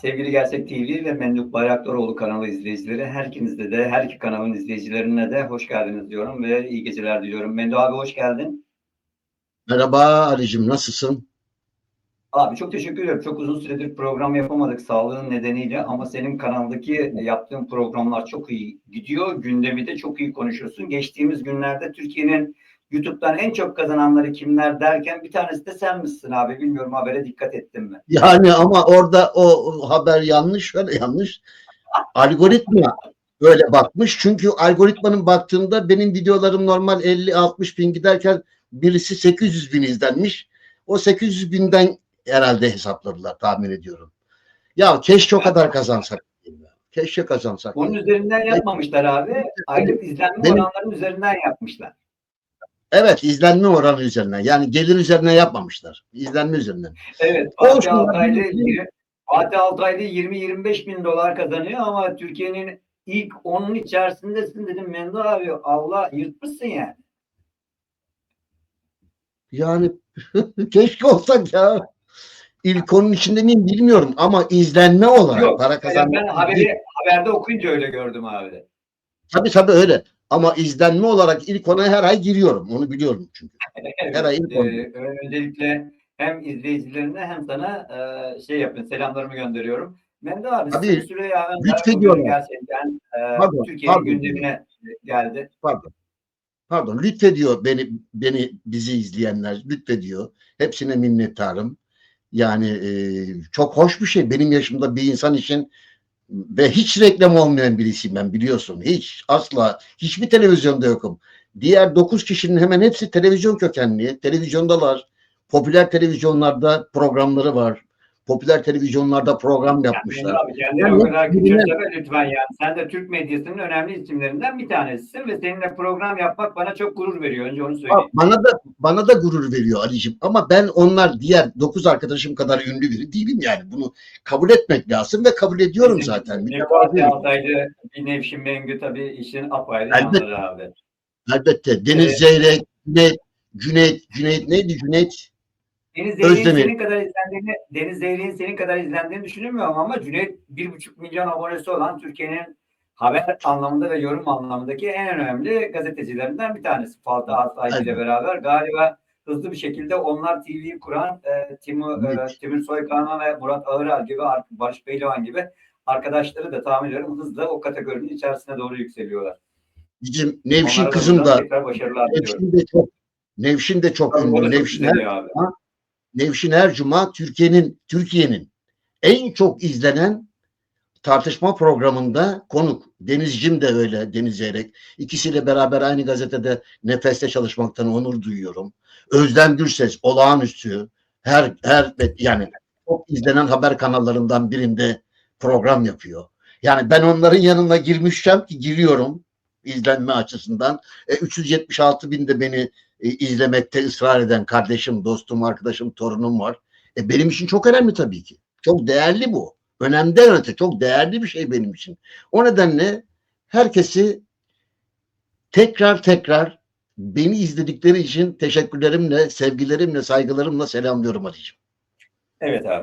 Sevgili Gerçek TV ve Memduh Bayraktaroğlu kanalı izleyicileri, her ikinizde de, her iki kanalın izleyicilerine de hoş geldiniz diyorum ve iyi geceler diliyorum. Memduh abi hoş geldin. Merhaba Ali'cim nasılsın? Abi çok teşekkür ederim. Çok uzun süredir program yapamadık sağlığın nedeniyle ama senin kanaldaki yaptığın programlar çok iyi gidiyor. Gündemi de çok iyi konuşuyorsun. Geçtiğimiz günlerde Türkiye'nin YouTube'dan en çok kazananları kimler derken bir tanesi de sen misin abi? Bilmiyorum habere dikkat ettin mi? Yani ama orada o, haber yanlış, şöyle yanlış. Algoritma böyle bakmış. Çünkü algoritmanın baktığında benim videolarım normal 50-60 bin giderken birisi 800 bin izlenmiş. O 800 binden herhalde hesapladılar tahmin ediyorum. Ya keşke o kadar kazansak. Keşke kazansak. Onun üzerinden yapmamışlar abi. Aylık izlenme Benim- oranlarının üzerinden yapmışlar. Evet izlenme oranı üzerinden. Yani gelir üzerinden yapmamışlar. İzlenme üzerinden. Evet. Fatih Altaylı, Fatih Altaylı 20-25 bin dolar kazanıyor ama Türkiye'nin ilk onun içerisindesin dedim Mendo abi. Allah yırtmışsın yani. Yani keşke olsak ya. İlk onun içinde miyim bilmiyorum ama izlenme olarak Yok. para Yani kazanmak. ben haberi, haberde okuyunca öyle gördüm abi. Tabii tabii öyle. Ama izlenme olarak ilk ona her ay giriyorum. Onu biliyorum çünkü. Evet, Her ay ilk e, on. öncelikle hem izleyicilerine hem sana e, şey yapın selamlarımı gönderiyorum. Mendo abi Tabii, Süreyya Önder gerçekten e, Pardon, Türkiye'nin pardon. gündemine geldi. Pardon. Pardon. Lütfediyor beni beni bizi izleyenler. Lütfediyor. Hepsine minnettarım. Yani e, çok hoş bir şey. Benim yaşımda bir insan için ve hiç reklam olmayan birisiyim ben biliyorsun. Hiç asla hiçbir televizyonda yokum. Diğer dokuz kişinin hemen hepsi televizyon kökenli. Televizyondalar. Popüler televizyonlarda programları var. Popüler televizyonlarda program yapmışlar. Yani abi kendini Yani o kadar küçültme lütfen yani. Sen de Türk medyasının önemli isimlerinden bir tanesisin ve seninle program yapmak bana çok gurur veriyor. Önce onu söyleyeyim. Bana da bana da gurur veriyor Ali'cim. Ama ben onlar diğer dokuz arkadaşım kadar ünlü biri değilim yani. Bunu kabul etmek lazım ve kabul ediyorum zaten. Bir Fatih Altaylı, bir Nevşin Mengü tabii işin apayrı Elbette. yanları abi. Elbette. Deniz Evet. Zeyrek, Cüneyt, Cüneyt, Cüneyt neydi Cüneyt? Deniz Zeyrek'in senin kadar izlendiğini, Deniz Zeyrek'in senin kadar izlendiğini düşünmüyorum ama Cüneyt bir buçuk milyon abonesi olan Türkiye'nin haber anlamında ve yorum anlamındaki en önemli gazetecilerinden bir tanesi. Fatih Altaylı ile beraber galiba hızlı bir şekilde onlar TV'yi kuran e, Timur, e, Evet. Timur Soykan ve Murat Ağıral gibi Ar- Barış Beylivan gibi arkadaşları da tahmin ediyorum hızla o kategorinin içerisine doğru yükseliyorlar. Bizim Nevşin Onlara kızım da diliyorum. Nevşin de çok Nevşin de çok da ünlü. Nevşin her. Nevşin her cuma Türkiye'nin Türkiye'nin en çok izlenen tartışma programında konuk. Denizcim de öyle Deniz Zeyrek. İkisiyle beraber aynı gazetede Nefes'te çalışmaktan onur duyuyorum. Özlem Gürses olağanüstü her her yani çok izlenen haber kanallarından birinde program yapıyor. Yani ben onların yanına girmişken ki giriyorum izlenme açısından. E, 376 bin de beni e, izlemekte ısrar eden kardeşim, dostum, arkadaşım, torunum var. E, benim için çok önemli tabii ki. Çok değerli bu. Önemden öte çok değerli bir şey benim için. O nedenle herkesi tekrar tekrar beni izledikleri için teşekkürlerimle, sevgilerimle, saygılarımla selamlıyorum Ali'ciğim. Evet abi.